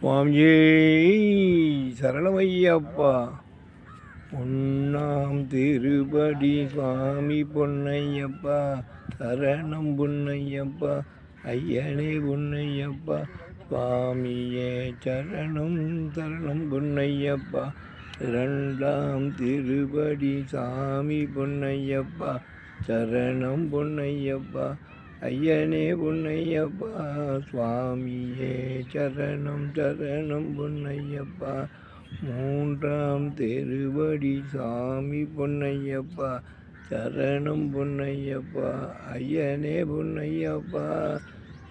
சுவாமியே சரணமையப்பா. பொன்னாம் திருபடி சுவாமி பொன்னையப்பா சரணம் பொன்னையப்பா ஐயனே பொன்னையப்பா சுவாமியே சரணம் சரணம் பொன்னையப்பா இரண்டாம் திருபடி சாமி பொன்னையப்பா சரணம் பொன்னையப்பா ஐயனே பொன்னையப்பா சுவாமியே சரணம் சரணம் பொன்னையப்பா. மூன்றாம் தெருவடி சாமி பொன்னையப்பா. சரணம் பொன்னையப்பா. ஐயனே பொன்னையப்பா.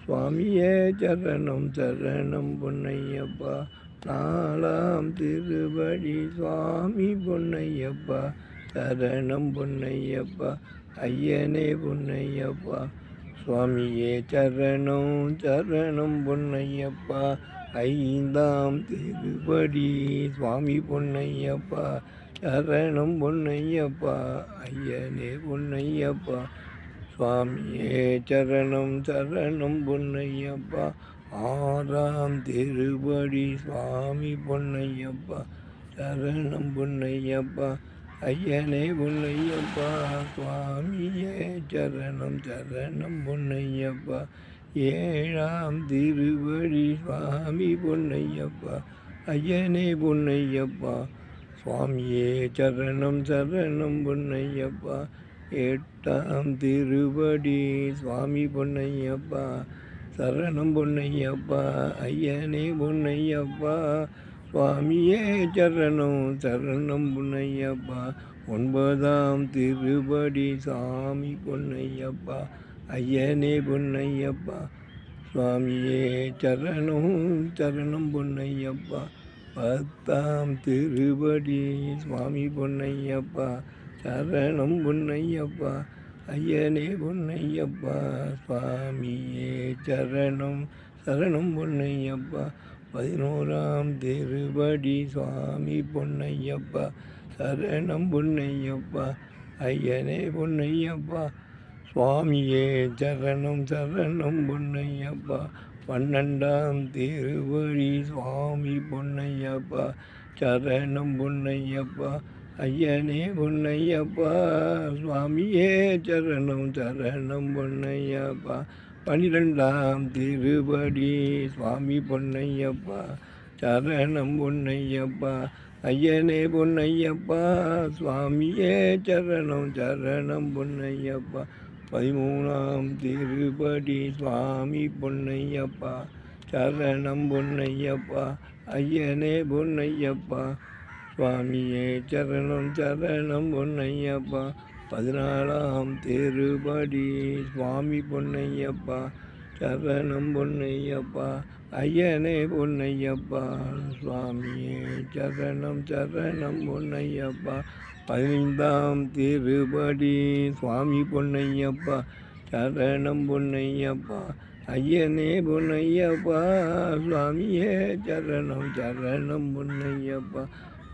சுவாமியே சரணம் சரணம் பொன்னையப்பா. நாலாம் திருவடி சுவாமி பொன்னையப்பா. சரணம் பொன்னையப்பா. ஐயனே பொன்னையப்பா. சுவாமியே சரணம் சரணம் பொன்னையப்பா. ஐந்தாம் திருப்படி சுவாமி பொன்னையப்பா. சரணம் பொன்னையப்பா ஐயனே பொன்னையப்பா. சுவாமியே சரணம் சரணம் பொன்னையப்பா. ஆறாம் திருப்படி சுவாமி பொன்னையப்பா. சரணம் பொன்னையப்பா. ஐயனே பொன்னையப்பா சுவாமியே சரணம் சரணம் பொன்னையப்பா ஏழாம் திருவழி சுவாமி பொன்னையப்பா ஐயனே பொன்னையப்பா சுவாமியே சரணம் சரணம் பொன்னையப்பா எட்டாம் திருவடி சுவாமி பொன்னையப்பா சரணம் பொன்னையப்பா ஐயனே பொன்னையப்பா சுவாமியே சரணம் சரணம் பொன்னையப்பா. ஒன்பதாம் திருபடி சாமி பொன்னையப்பா ஐயனே பொன்னையப்பா. சுவாமியே சரணம் சரணம் பொன்னையப்பா. பத்தாம் திருபடி சுவாமி பொன்னையப்பா சரணம் பொன்னையப்பா. ஐயனே பொன்னையப்பா சுவாமியே சரணம் சரணம் பொன்னையப்பா. பதினோராம் திருபடி சுவாமி பொன்னையப்பா சரணம் பொன்னையப்பா ஐயனே பொன்னையப்பா சுவாமியே சரணம் சரணம் பொன்னையப்பா பன்னெண்டாம் திருவழி சுவாமி பொன்னையப்பா சரணம் பொன்னையப்பா ஐயனே பொன்னையப்பா சுவாமியே சரணம் சரணம் பொன்னையப்பா பன்னிரெண்டாம் திருபடி சுவாமி பொன்னையப்பா சரணம் பொன்னையப்பா ஐயனே பொன்னையப்பா சுவாமியே சரணம் சரணம் பொன்னையப்பா. பதிமூணாம் திருபடி சுவாமி பொன்னையப்பா சரணம் பொன்னையப்பா ஐயனே பொன்னையப்பா. சுவாமியே சரணம் சரணம் பொன்னையப்பா. பதினாலாம் திருப்படி சுவாமி பொன்னையப்பா சரணம் பொன்னையப்பா ஐயனே பொன்னையப்பா. சுவாமியே சரணம் சரணம் பொன்னையப்பா. பதினைந்தாம் திருபடி. சுவாமி பொன்னையப்பா சரணம் பொன்னையப்பா. ஐயனே பொன்னையப்பா சுவாமியே சரணம் சரணம் பொன்னையப்பா.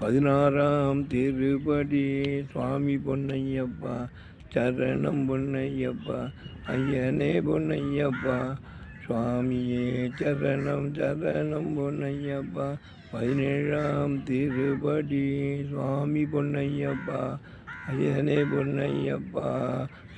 பதினாறாம் திருப்படி சுவாமி பொன்னையப்பா சரணம் பொன்னையப்பா ஐயனே பொன்னையப்பா. சுவாமியே சரணம் சரணம் பொன்னையப்பா. பதினேழாம் திருப்படி சுவாமி பொன்னையப்பா ஐயனே பொன்னையப்பா.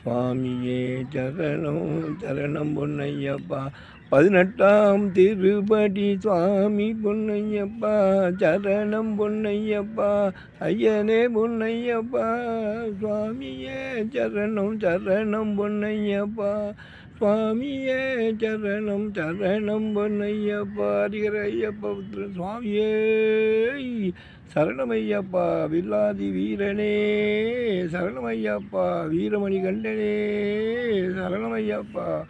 சுவாமியே சரணம் சரணம் பொன்னையப்பா. பதினெட்டாம் திருப்படி சுவாமி பொன்னையப்பா. சரணம் பொன்னையப்பா. ஐயனே பொன்னையப்பா. சுவாமியே சரணம் சரணம் பொன்னையப்பா. சுவாமியே சரணம் சரணம் பொன்னையப்பா. அடிகிற ஐயப்பா சுவாமியே. சரணமையப்பா வில்லாதி வீரனே. சரணமையப்பா வீரமணி கண்டே கண்டனே சரணமையப்பா.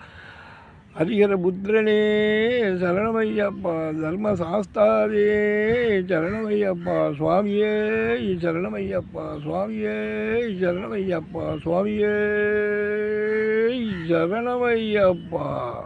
ஹரிஹர புத்திரனே சரணமையப்பா. தர்ம சாஸ்தாவே சரணமையப்பா. சுவாமியே சரணமையப்பா. சுவாமியே சரணமையப்பா. சுவாமியே சரணமையப்பா.